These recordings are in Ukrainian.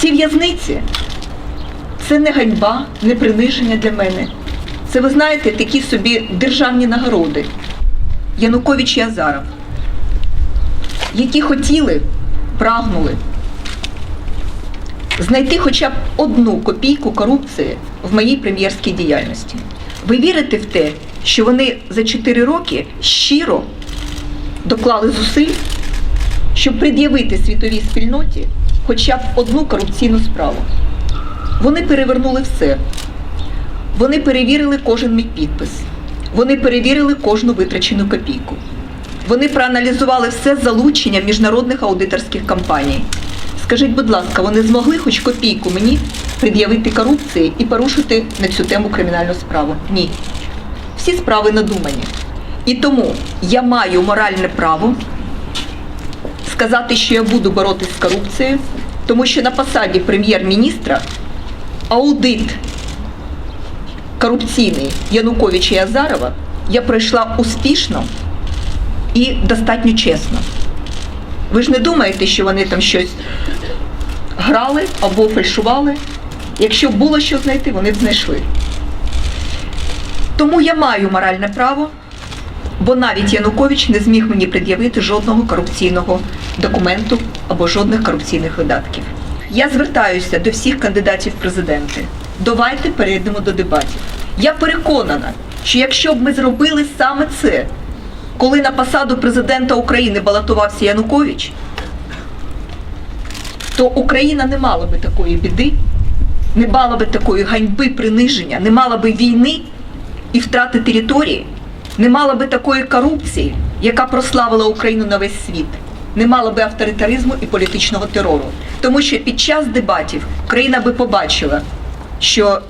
Ці в'язниці це не ганьба, не приниження для мене. Це, ви знаєте, такі собі державні нагороди. Янукович і Азаров, які хотіли, прагнули знайти хоча б одну копійку корупції в моїй прем'єрській діяльності. Ви вірите в те, що вони за 4 роки щиро доклали зусиль, щоб пред'явити світовій спільноті хоча б одну корупційну справу? Вони перевернули все. Вони перевірили кожен мій підпис. Вони перевірили кожну витрачену копійку. Вони проаналізували все залучення міжнародних аудиторських компаній. Скажіть, будь ласка, вони змогли хоч копійку мені пред'явити корупції і порушити на цю тему кримінальну справу? Ні. Всі справи надумані. І тому я маю моральне право сказати, що я буду боротися з корупцією, тому що на посаді прем'єр-міністра аудит корупційний Януковича і Азарова я пройшла успішно і достатньо чесно. Ви ж не думаєте, що вони там щось грали або фальшували? Якщо було що знайти, вони б знайшли. Тому я маю моральне право, бо навіть Янукович не зміг мені пред'явити жодного корупційного документу або жодних корупційних видатків. Я звертаюся до всіх кандидатів в президенти. Давайте перейдемо до дебатів. Я переконана, що якщо б ми зробили саме це, коли на посаду президента України балотувався Янукович, то Україна не мала би такої біди, не мала би такої ганьби, приниження, не мала би війни і втрати території, не мала би такої корупції, яка прославила Україну на весь світ, не мала би авторитаризму і політичного терору. Тому що під час дебатів країна би побачила, що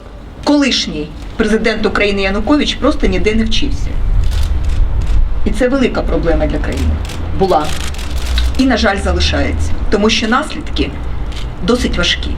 колишній президент України Янукович просто ніде не вчився. І це велика проблема для країни була. І, на жаль, залишається, тому що наслідки досить важкі.